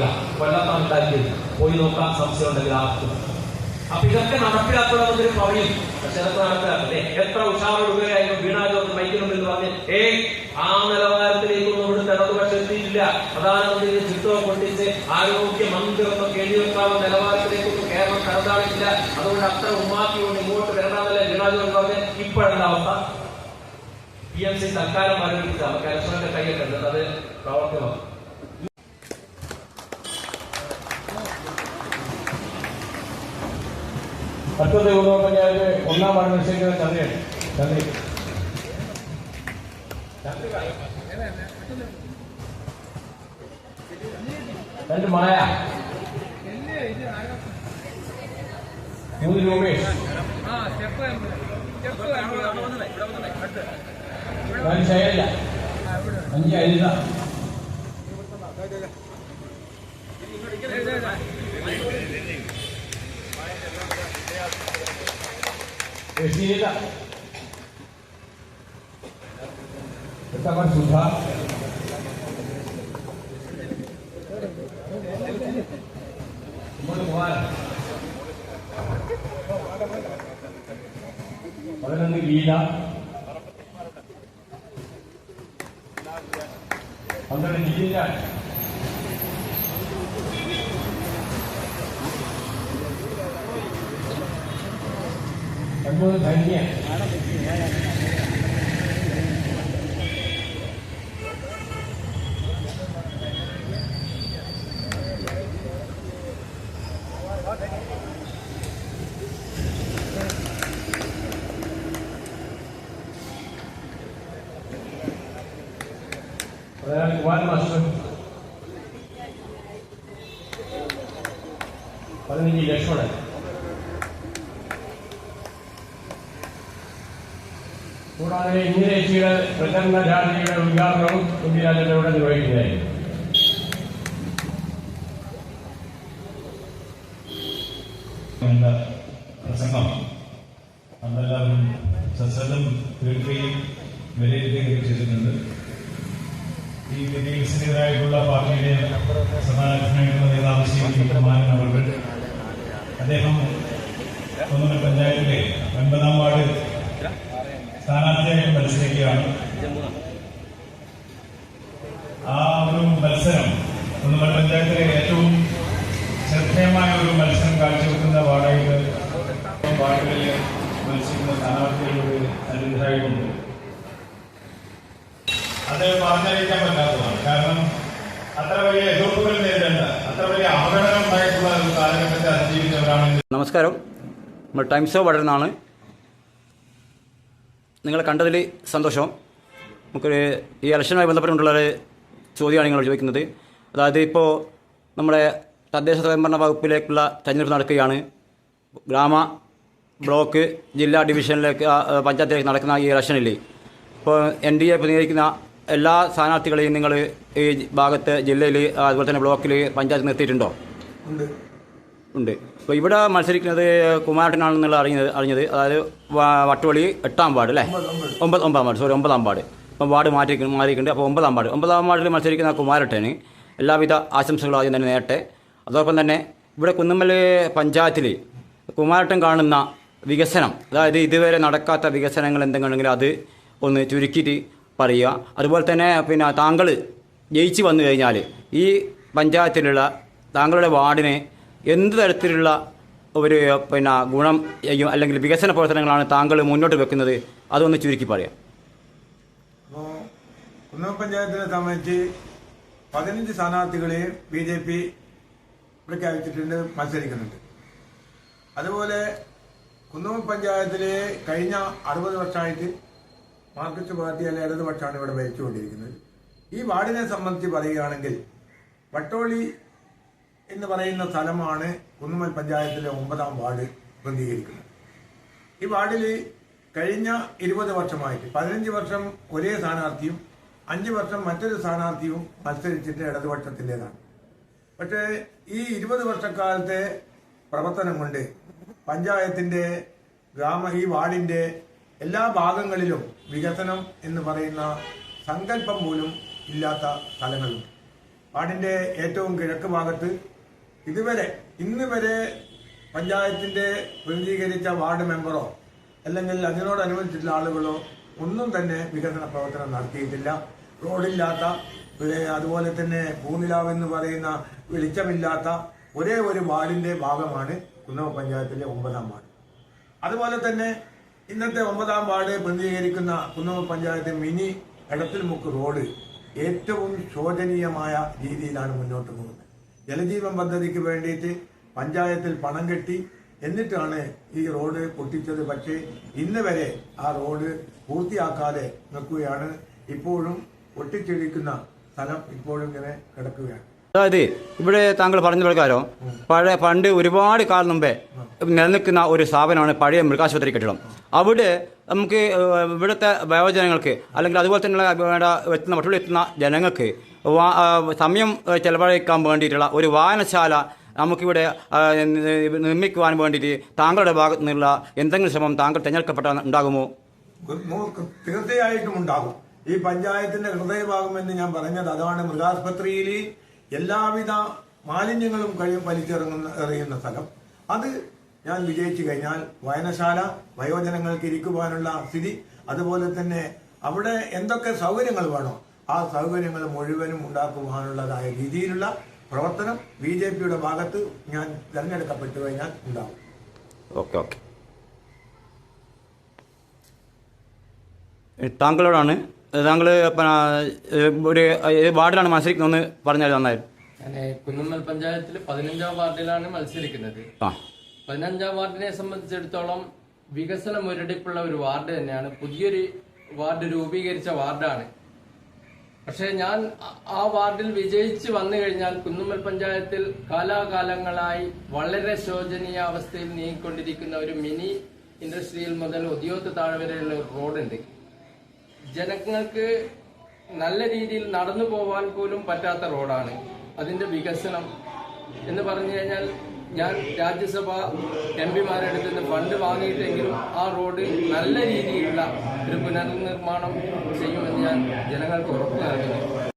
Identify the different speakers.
Speaker 1: പറയുക കൊല്ലത്താണ് ഉണ്ടാക്കിയത്. പോയി നോക്കാൻ സംശയം ഉണ്ടെങ്കിൽ ആർക്കും. അപ്പൊ ഇതൊക്കെ നടപ്പിലാക്കണമെന്നൊരു പറയും പക്ഷെ അതൊക്കെ നടപ്പിലാക്കല്ലേ എത്ര ഉഷാറുകയായിരുന്നു വീണാജോക്ക് മൈക്കുന്നുണ്ടെന്ന് പറഞ്ഞ് ഏ ആ നിലവാരത്തിലേക്കൊന്നും ഇവിടുത്തെ ഇടതുപക്ഷം എത്തിയിട്ടില്ല. പ്രധാനമന്ത്രി ചിട്ടോ പൊട്ടിച്ച് ആരോഗ്യ മന്ത്രി എന്നൊക്കെ നിലവാരത്തിലേക്കൊന്നും കേരളം കടന്നാളില്ല അതുകൊണ്ട് അത്ര ഉമ്മാക്കി കൊണ്ട് ഇങ്ങോട്ട് വരണമെന്നല്ലേ എന്ന് പറഞ്ഞ്. അവസ്ഥ? പി എം സി തൽക്കാലം ആരംഭിച്ചത് നമുക്ക് ഇലക്ഷനൊക്കെ അത് പ്രാവർത്തികമാക്കും
Speaker 2: അടുത്തത് പഞ്ചായത്ത് ഒന്നാം വാർഡ് മത്സരിക്കുന്ന ചന്ദ്രയാണ് ചന്ദ്രി രണ്ട് മായ. മൂന്ന് രൂപേഷ് ശൈലജ അഞ്ച് Aritha Presidenta. Esta consulta. Muy mal. పదకొండు గీత అందరూ నిజంగా cảm ơn thầy nha Well, one mushroom. What do we need? Let's കൂടാതെ ഇന്ദിരേച്ചിയുടെ പ്രചരണ ജാതിയുടെ ഉദ്ഘാടനവും ഇന്ദിരാജനോട് ഇവിടെ
Speaker 3: എന്ന പ്രസംഗം നമ്മളെല്ലാവരും സശ്രദ്ധം കേൾക്കുകയും വിലയിരുത്തുകയും ചെയ്തിട്ടുണ്ട്. ഈ വിദ്യാഭ്യാസത്തിനെതിരായിട്ടുള്ള പാർട്ടിയുടെ സമാധാനത്തിനായിട്ടുള്ള നേതാവ് ശ്രീ കുമാരൻ അവർ അദ്ദേഹം പഞ്ചായത്തിലെ ഒൻപതാം വാർഡ് സ്ഥാനാർത്ഥിയായിട്ട് മത്സരിക്കുകയാണ്. ആ ഒരു മത്സരം കുന്നമൽ പഞ്ചായത്തിലെ ഏറ്റവും ശ്രദ്ധേയമായ ഒരു മത്സരം കാഴ്ചവെക്കുന്ന വാർഡായിട്ട് വാർഡുകളിൽ മത്സരിക്കുന്ന സ്ഥാനാർത്ഥികളുടെ അനുഗ്രഹമുണ്ട് അത് പറഞ്ഞറിയിക്കാൻ പറ്റാത്തതാണ്. കാരണം അത്ര വലിയ എതിർപ്പുകൾ നേരിടേണ്ട അത്ര വലിയ അപകടം ഉണ്ടായിട്ടുള്ള ഒരു കാലഘട്ടത്തെ അതിജീവിച്ചവരാണ്
Speaker 4: നമസ്കാരം. നമ്മൾ ടൈംസ് ഓഫ് വടരുന്നാണ് നിങ്ങളെ കണ്ടതിൽ സന്തോഷം. നമുക്കൊരു ഈ ഇലക്ഷനുമായി ബന്ധപ്പെട്ടുകൊണ്ടുള്ളൊരു ചോദ്യമാണ് നിങ്ങൾ ചോദിക്കുന്നത്. അതായത് ഇപ്പോൾ നമ്മുടെ തദ്ദേശ സ്വയംഭരണ വകുപ്പിലേക്കുള്ള തെരഞ്ഞെടുപ്പ് നടക്കുകയാണ്. ഗ്രാമ ബ്ലോക്ക് ജില്ലാ ഡിവിഷനിലേക്ക് പഞ്ചായത്തിലേക്ക് നടക്കുന്ന ഈ ഇലക്ഷനിൽ ഇപ്പോൾ എൻ ഡി എ പ്രതിനിധിക്കുന്ന എല്ലാ സ്ഥാനാർത്ഥികളെയും നിങ്ങൾ ഈ ഭാഗത്ത് ജില്ലയിൽ അതുപോലെ തന്നെ ബ്ലോക്കിൽ പഞ്ചായത്ത് നിർത്തിയിട്ടുണ്ടോ? ഉണ്ട്. അപ്പോൾ ഇവിടെ മത്സരിക്കുന്നത് കുമാരട്ടനാണെന്നുള്ള അറിഞ്ഞത് അറിഞ്ഞത് അതായത് വട്ടുവളി എട്ടാം വാർഡ് അല്ലേ? ഒമ്പത് ഒമ്പതാം വാർഡ് സോറി ഒമ്പതാം വാർഡ്. അപ്പം വാർഡ് മാറ്റി മാറിയിട്ടുണ്ട് അപ്പോൾ ഒമ്പതാം വാർഡ്. ഒമ്പതാം വാർഡിൽ മത്സരിക്കുന്ന കുമാരട്ടന് എല്ലാവിധ ആശംസകളും ആദ്യം തന്നെ നേരട്ടെ. അതോടൊപ്പം തന്നെ ഇവിടെ കുന്നുമ്മൽ പഞ്ചായത്തിൽ കുമാരട്ടൻ കാണുന്ന വികസനം അതായത് ഇതുവരെ നടക്കാത്ത വികസനങ്ങൾ എന്തെങ്കിലും അത് ഒന്ന് ചുരുക്കിയിട്ട് പറയുക. അതുപോലെ തന്നെ പിന്നെ താങ്കൾ ജയിച്ചു വന്നു കഴിഞ്ഞാൽ ഈ പഞ്ചായത്തിലുള്ള താങ്കളുടെ വാർഡിന് എന്ത് തരത്തിലുള്ള ഒരു പിന്നെ ഗുണം അല്ലെങ്കിൽ വികസന പ്രവർത്തനങ്ങളാണ് താങ്കൾ മുന്നോട്ട് വെക്കുന്നത്? അതൊന്ന് ചുരുക്കി പറയാം.
Speaker 5: കുന്നം കുന്നമ പഞ്ചായത്തിനെ സംബന്ധിച്ച് പതിനഞ്ച് സ്ഥാനാർത്ഥികളെ ബി ജെ പി പ്രഖ്യാപിച്ചിട്ടുണ്ട് മത്സരിക്കുന്നുണ്ട്. അതുപോലെ കുന്നം പഞ്ചായത്തിലെ കഴിഞ്ഞ അറുപത് വർഷമായിട്ട് മാർക്സിസ്റ്റ് പാർട്ടി അല്ലെ ഇടതുപക്ഷമാണ് ഇവിടെ ഭരിച്ചുകൊണ്ടിരിക്കുന്നത്. ഈ വാർഡിനെ സംബന്ധിച്ച് പറയുകയാണെങ്കിൽ വട്ടോളി എന്ന് പറയുന്ന സ്ഥലമാണ് കുന്നുമൽ പഞ്ചായത്തിലെ ഒമ്പതാം വാർഡ് പ്രതികരിക്കുന്നത് ഈ വാർഡിൽ കഴിഞ്ഞ ഇരുപത് വർഷമായിട്ട് പതിനഞ്ച് വർഷം ഒരേ സ്ഥാനാർത്ഥിയും അഞ്ച് വർഷം മറ്റൊരു സ്ഥാനാർത്ഥിയും മത്സരിച്ചിട്ട് ഇടതുപക്ഷത്തിന്റെതാണ്. പക്ഷേ ഈ ഇരുപത് വർഷക്കാലത്തെ പ്രവർത്തനം കൊണ്ട് പഞ്ചായത്തിന്റെ ഗ്രാമ ഈ വാർഡിന്റെ എല്ലാ ഭാഗങ്ങളിലും വികസനം എന്ന് പറയുന്ന സങ്കല്പം പോലും ഇല്ലാത്ത സ്ഥലങ്ങളുണ്ട്. വാർഡിന്റെ ഏറ്റവും കിഴക്ക് ഭാഗത്ത് ഇതുവരെ ഇന്ന് വരെ പഞ്ചായത്തിന്റെ പ്രതിനിധീകരിച്ച വാർഡ് മെമ്പറോ അല്ലെങ്കിൽ അതിനോട് അതിനോടനുബന്ധിച്ചിട്ടുള്ള ആളുകളോ ഒന്നും തന്നെ വികസന പ്രവർത്തനം നടത്തിയിട്ടില്ല. റോഡില്ലാത്ത അതുപോലെ തന്നെ ഭൂനിലാവ് എന്ന് പറയുന്ന വെളിച്ചമില്ലാത്ത ഒരേ ഒരു വാർഡിന്റെ ഭാഗമാണ് കുന്നമ പഞ്ചായത്തിലെ ഒമ്പതാം വാർഡ്. അതുപോലെ തന്നെ ഇന്നത്തെ ഒമ്പതാം വാർഡ് പ്രതിനിധീകരിക്കുന്ന കുന്നമ പഞ്ചായത്ത് മിനി എടത്തിൽമുക്ക് റോഡ് ഏറ്റവും ശോചനീയമായ രീതിയിലാണ് മുന്നോട്ട് പോകുന്നത്. ജലജീവൻ പദ്ധതിക്ക് വേണ്ടിയിട്ട് പഞ്ചായത്തിൽ പണം കെട്ടി എന്നിട്ടാണ് ഈ റോഡ് പൊട്ടിച്ചത്. പക്ഷേ ഇന്ന് വരെ ആ റോഡ് പൂർത്തിയാക്കാതെ നിൽക്കുകയാണ്. ഇപ്പോഴും പൊട്ടിച്ചെഴിക്കുന്ന സ്ഥലം ഇപ്പോഴും ഇങ്ങനെ കിടക്കുകയാണ്.
Speaker 4: അതായത് ഇവിടെ താങ്കൾ പറഞ്ഞ പ്രകാരം പഴയ പണ്ട് ഒരുപാട് കാലം മുമ്പേ നിലനിൽക്കുന്ന ഒരു സ്ഥാപനമാണ് പഴയ മൃഗാശുപത്രി കെട്ടിടം. അവിടെ നമുക്ക് ഇവിടുത്തെ വയോജനങ്ങൾക്ക് അല്ലെങ്കിൽ അതുപോലെ തന്നെ എത്തുന്ന മറ്റുള്ള എത്തുന്ന ജനങ്ങൾക്ക് സമയം ചിലവഴിക്കാൻ വേണ്ടിയിട്ടുള്ള ഒരു വായനശാല നമുക്കിവിടെ നിർമ്മിക്കുവാൻ വേണ്ടിയിട്ട് താങ്കളുടെ ഭാഗത്തു നിന്നുള്ള എന്തെങ്കിലും ശ്രമം താങ്കൾ തിരഞ്ഞെടുക്കപ്പെട്ട ഉണ്ടാകുമോ?
Speaker 5: തീർച്ചയായിട്ടും ഉണ്ടാകും. ഈ പഞ്ചായത്തിന്റെ ഹൃദയഭാഗം എന്ന് ഞാൻ പറഞ്ഞത് അതാണ് മൃഗാസ്പത്രിയിൽ എല്ലാവിധ മാലിന്യങ്ങളും കഴിയും വലിച്ചിറങ്ങുന്ന എറിയുന്ന സ്ഥലം. അത് ഞാൻ വിജയിച്ചു കഴിഞ്ഞാൽ വായനശാല വയോജനങ്ങൾക്ക് ഇരിക്കുവാനുള്ള സ്ഥിതി അതുപോലെ തന്നെ അവിടെ എന്തൊക്കെ സൗകര്യങ്ങൾ വേണോ ആ സൗകര്യങ്ങൾ മുഴുവനും ഉണ്ടാക്കുവാനുള്ളതായ രീതിയിലുള്ള പ്രവർത്തനം ബി ജെ പിയുടെ ഭാഗത്ത് ഞാൻ തെരഞ്ഞെടുക്കപ്പെട്ടു കഴിഞ്ഞാൽ ഉണ്ടാവും.
Speaker 4: Okay okay. താങ്കളോടാണ് താങ്കൾ ഒരു വാർഡിലാണ് മത്സരിക്കുന്നതെന്ന് പറഞ്ഞാൽ നന്നായിരുന്നു.
Speaker 6: ഞാൻ കുന്നമ്മൽ പഞ്ചായത്തിൽ പതിനഞ്ചാം വാർഡിലാണ് മത്സരിക്കുന്നത്.
Speaker 4: ആ.
Speaker 6: പതിനഞ്ചാം വാർഡിനെ സംബന്ധിച്ചിടത്തോളം വികസനം മുരടിപ്പുള്ള ഒരു വാർഡ് തന്നെയാണ്. പുതിയൊരു വാർഡ് രൂപീകരിച്ച വാർഡാണ്. പക്ഷേ ഞാൻ ആ- വാർഡിൽ വിജയിച്ച് വന്നു കഴിഞ്ഞാൽ കുന്നുമ്മൽ പഞ്ചായത്തിൽ കാലാകാലങ്ങളായി വളരെ ശോചനീയ അവസ്ഥയിൽ നീങ്ങിക്കൊണ്ടിരിക്കുന്ന ഒരു മിനി ഇൻഡസ്ട്രിയൽ മുതൽ ഉദ്യോഗത്ത് താഴെ വരെയുള്ള ഒരു റോഡുണ്ട്. ജനങ്ങൾക്ക് നല്ല രീതിയിൽ നടന്നു പോവാൻ പോലും പറ്റാത്ത റോഡാണ് അതിന്റെ വികസനം എന്ന് പറഞ്ഞു കഴിഞ്ഞാൽ ഞാൻ രാജ്യസഭ എം പിമാരുടെ അടുത്ത് ഫണ്ട് വാങ്ങിയിട്ടെങ്കിലും ആ റോഡ് നല്ല രീതിയിലുള്ള ഒരു പുനർനിർമ്മാണം ചെയ്യുമെന്ന് ഞാൻ ജനങ്ങൾക്ക് ഉറപ്പ് നൽകുന്നു.